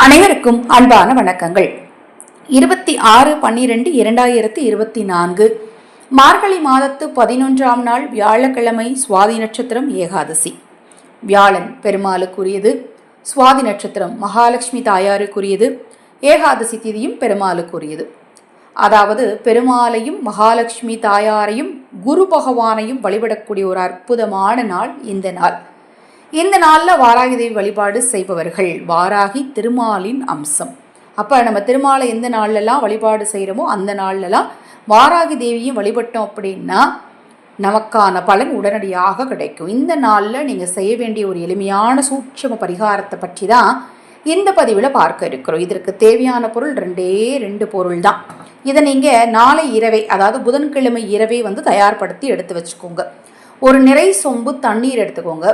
அனைவருக்கும் அன்பான வணக்கங்கள். இருபத்தி ஆறு பன்னிரெண்டு இரண்டாயிரத்தி இருபத்தி நான்கு மார்கழி மாதத்து பதினொன்றாம் நாள் வியாழக்கிழமை சுவாதி நட்சத்திரம் ஏகாதசி. வியாழன் பெருமாளுக்குரியது சுவாதி நட்சத்திரம் மகாலட்சுமி தாயாருக்குரியது ஏகாதசி திதியும் பெருமாளுக்குரியது. அதாவது பெருமாளையும் மகாலட்சுமி தாயாரையும் குரு பகவானையும் வழிபடக்கூடிய ஒரு அற்புதமான நாள் இந்த நாள். இந்த நாளில் வாராகி தேவி வழிபாடு செய்பவர்கள் வாராகி திருமாலின் அம்சம். அப்போ நம்ம திருமாலை எந்த நாள்லலாம் வழிபாடு செய்கிறோமோ அந்த நாள்லலாம் வாராகி தேவியும் வழிபட்டோம் அப்படின்னா நமக்கான பலன் உடனடியாக கிடைக்கும். இந்த நாளில் நீங்கள் செய்ய வேண்டிய ஒரு எளிமையான சூட்சம பரிகாரத்தை பற்றி தான் இந்த பதிவில் பார்க்க இருக்கிறோம். இதற்கு தேவையான பொருள் ரெண்டே ரெண்டு பொருள் தான். இதை நீங்கள் நாளை இரவே அதாவது புதன்கிழமை இரவே வந்து தயார்படுத்தி எடுத்து வச்சுக்கோங்க. ஒரு நிறை சொம்பு தண்ணீர் எடுத்துக்கோங்க.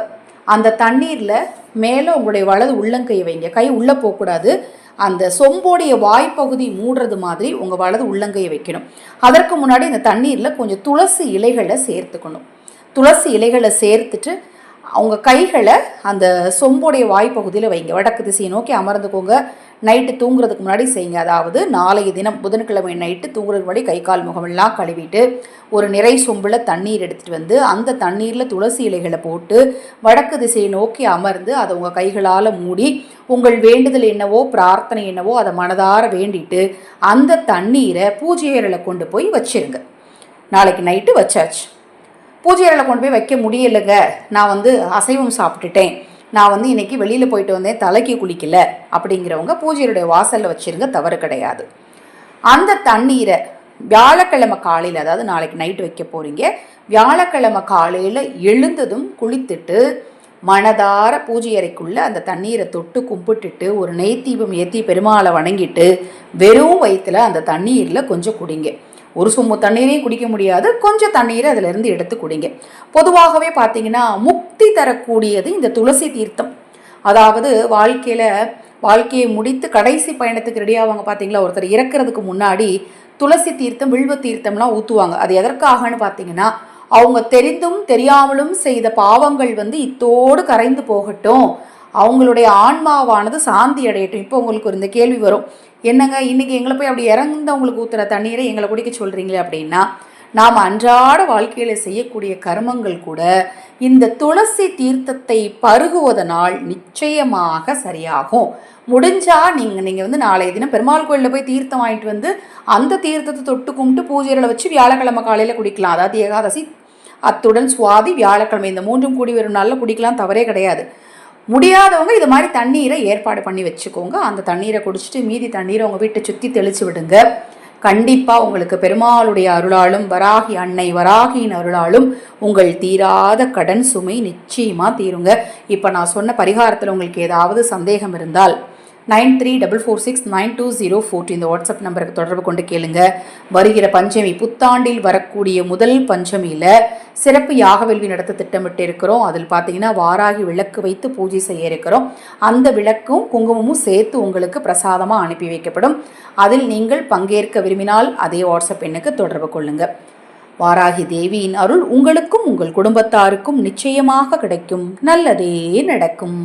அந்த தண்ணீரில் மேலே உங்களுடைய வலது உள்ளங்கையை வைங்க. கை உள்ளே போகக்கூடாது. அந்த சொம்போடைய வாய்ப்பகுதி மூடுறது மாதிரி உங்கள் வலது உள்ளங்கையை வைக்கணும். அதற்கு முன்னாடி இந்த தண்ணீரில் கொஞ்சம் துளசி இலைகளை சேர்த்துக்கணும். துளசி இலைகளை சேர்த்துட்டு அவங்க கைகளை அந்த சொம்போடைய வாய்ப்பகுதியில் வைங்க. வடக்கு திசையை நோக்கி அமர்ந்துக்கோங்க. நைட்டு தூங்குறதுக்கு முன்னாடி செய்யுங்க. அதாவது நாளைய தினம் புதன்கிழமை நைட்டு தூங்குறதுக்கு முன்னாடி கை கால் முகமெல்லாம் கழுவிட்டு ஒரு நிறை சொம்பில் தண்ணீர் எடுத்துகிட்டு வந்து அந்த தண்ணீரில் துளசி இலைகளை போட்டு வடக்கு திசையை நோக்கி அமர்ந்து அதை உங்கள் கைகளால் மூடி உங்கள் வேண்டுதல் என்னவோ பிரார்த்தனை என்னவோ அதை மனதார வேண்டிட்டு அந்த தண்ணீரை பூஜை அறையில் கொண்டு போய் வச்சிருங்க. நாளைக்கு நைட்டு வச்சாச்சு. பூஜை அறையில் கொண்டு போய் வைக்க முடியலைங்க. நான் வந்து அசைவம் சாப்பிட்டுட்டேன். நான் வந்து இன்றைக்கி வெளியில் போயிட்டு வந்தேன் தலைக்கு குளிக்கல. அப்படிங்கிறவங்க பூஜையுடைய வாசலில் வச்சிருங்க தவறு கிடையாது. அந்த தண்ணீரை வியாழக்கிழமை காலையில் அதாவது நாளைக்கு நைட்டு வைக்க போகிறீங்க வியாழக்கிழமை காலையில் எழுந்ததும் குளித்துட்டு மனதார பூஜை அறைக்குள்ளே அந்த தண்ணீரை தொட்டு கும்பிட்டுட்டு ஒரு நெய் ஏற்றி பெருமாளை வணங்கிட்டு வெறும் வயிற்றில் அந்த தண்ணீரில் கொஞ்சம் குடிங்க. ஒரு சொம்பு தண்ணீரையும் குடிக்க முடியாது. கொஞ்சம் தண்ணீரை அதிலிருந்து எடுத்து குடிங்க. பொதுவாகவே பார்த்தீங்கன்னா முக்தி தரக்கூடியது இந்த துளசி தீர்த்தம். அதாவது வாழ்க்கையில் வாழ்க்கையை முடித்து கடைசி பயணத்துக்கு ரெடியாவாங்க பார்த்தீங்களா? ஒருத்தர் இறக்குறதுக்கு முன்னாடி துளசி தீர்த்தம் வில்வ தீர்த்தம்லாம் ஊற்றுவாங்க அது எதற்காகன்னு பார்த்தீங்கன்னா அவங்க தெரிந்தும் தெரியாமலும் செய்த பாவங்கள் வந்து இத்தோடு கரைந்து போகட்டும். அவங்களுடைய ஆன்மாவானது சாந்தி அடையட்டும். இப்போ உங்களுக்கு ஒரு இந்த கேள்வி வரும். என்னங்க இன்றைக்கி எங்களை போய் அப்படி இறந்தவங்களுக்கு ஊற்றுற தண்ணீரை எங்களை குடிக்க சொல்கிறீங்களே அப்படின்னா நாம் அன்றாட வாழ்க்கையில் செய்யக்கூடிய கர்மங்கள் கூட இந்த துளசி தீர்த்தத்தை பருகுவதனால் நிச்சயமாக சரியாகும். முடிஞ்சா நீங்கள் நீங்கள் வந்து நாளைய தினம் பெருமாள் கோயிலில் போய் தீர்த்தம் வாங்கிட்டு வந்து அந்த தீர்த்தத்தை தொட்டு கும்பிட்டு பூஜைகளை வச்சு வியாழக்கிழமை காலையில் குடிக்கலாம். அதாவது ஏகாதசி. அத்துடன் சுவாதி வியாழக்கிழமை இந்த மூன்றும் கூடி வரும் நாளில் குடிக்கலாம். தவறே கிடையாது. முடியாதவங்க இது மாதிரி தண்ணீரை ஏற்பாடு பண்ணி வச்சுக்கோங்க. அந்த தண்ணீரை குடிச்சிட்டு மீதி தண்ணீரை உங்கள் வீட்டை சுற்றி தெளித்து விடுங்க. கண்டிப்பாக உங்களுக்கு பெருமாளுடைய அருளாலும் வராகி அன்னை வராகியின் அருளாலும் உங்கள் தீராத கடன் சுமை நிச்சயமாக தீருங்க. இப்போ நான் சொன்ன பரிகாரத்தில் உங்களுக்கு ஏதாவது சந்தேகம் இருந்தால் nine three double four six nine two zero four இந்த வாட்ஸ்அப் நம்பருக்கு தொடர்பு கொண்டு கேளுங்க. வருகிற பஞ்சமி புத்தாண்டில் வரக்கூடிய முதல் பஞ்சமியில் சிறப்பு யாகவெல்வி நடத்த திட்டமிட்டு இருக்கிறோம். அதில் பார்த்தீங்கன்னா வாராகி விளக்கு வைத்து பூஜை செய்ய இருக்கிறோம். அந்த விளக்கும் குங்குமமும் சேர்த்து உங்களுக்கு பிரசாதமாக அனுப்பி வைக்கப்படும். அதில் நீங்கள் பங்கேற்க விரும்பினால் அதே வாட்ஸ்அப் எண்ணுக்கு தொடர்பு கொள்ளுங்கள் வாராகி தேவியின் அருள் உங்களுக்கும் உங்கள் குடும்பத்தாருக்கும் நிச்சயமாக கிடைக்கும். நல்லதே நடக்கும்.